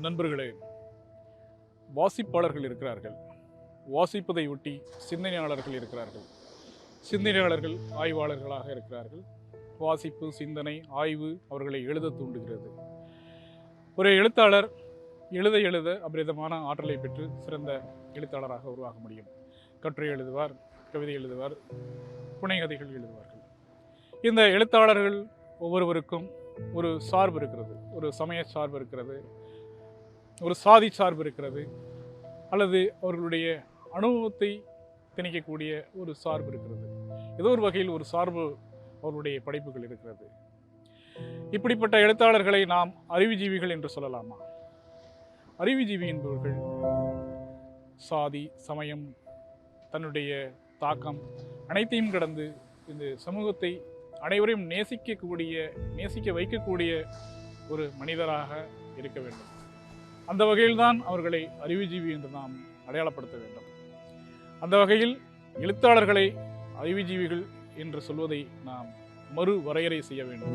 நண்பர்களே வாசிப்பாளர்கள் இருக்கிறார்கள். வாசிப்பதை ஒட்டி சிந்தனையாளர்கள் இருக்கிறார்கள். சிந்தனையாளர்கள் ஆய்வாளர்களாக இருக்கிறார்கள். வாசிப்பு சிந்தனை ஆய்வு அவர்களை எழுத தூண்டுகிறது. ஒரு எழுத்தாளர் எழுத எழுத அபரிதமான ஆற்றலை பெற்று சிறந்த எழுத்தாளராக உருவாக முடியும். கட்டுரை எழுதுவார் கவிதை எழுதுவார் புனைகதைகள் எழுதுவார்கள். இந்த எழுத்தாளர்கள் ஒவ்வொருவருக்கும் ஒரு சார்பு இருக்கிறது ஒரு சமய சார்பு இருக்கிறது. ஒரு சாதி சார்பு இருக்கிறது அல்லது அவர்களுடைய அனுபவத்தை திணிக்கக்கூடிய ஒரு சார்பு இருக்கிறது. ஏதோ ஒரு வகையில் ஒரு சார்பு அவர்களுடைய படைப்புகள் இருக்கிறது. இப்படிப்பட்ட எழுத்தாளர்களை நாம் அறிவுஜீவிகள் என்று சொல்லலாமா? அறிவுஜீவி என்பவர்கள் சாதி சமயம் தன்னுடைய தாக்கம் அனைத்தையும் கடந்து இந்த சமூகத்தை அனைவரையும் நேசிக்கக்கூடிய நேசிக்க வைக்கக்கூடிய ஒரு மனிதராக இருக்க வேண்டும். அந்த வகையில்தான் அவர்களை அறிவுஜீவி என்று நாம் அடையாளப்படுத்த வேண்டும். அந்த வகையில் எழுத்தாளர்களை அறிவுஜீவிகள் என்று சொல்வதை நாம் மறு வரையறை செய்ய வேண்டும்.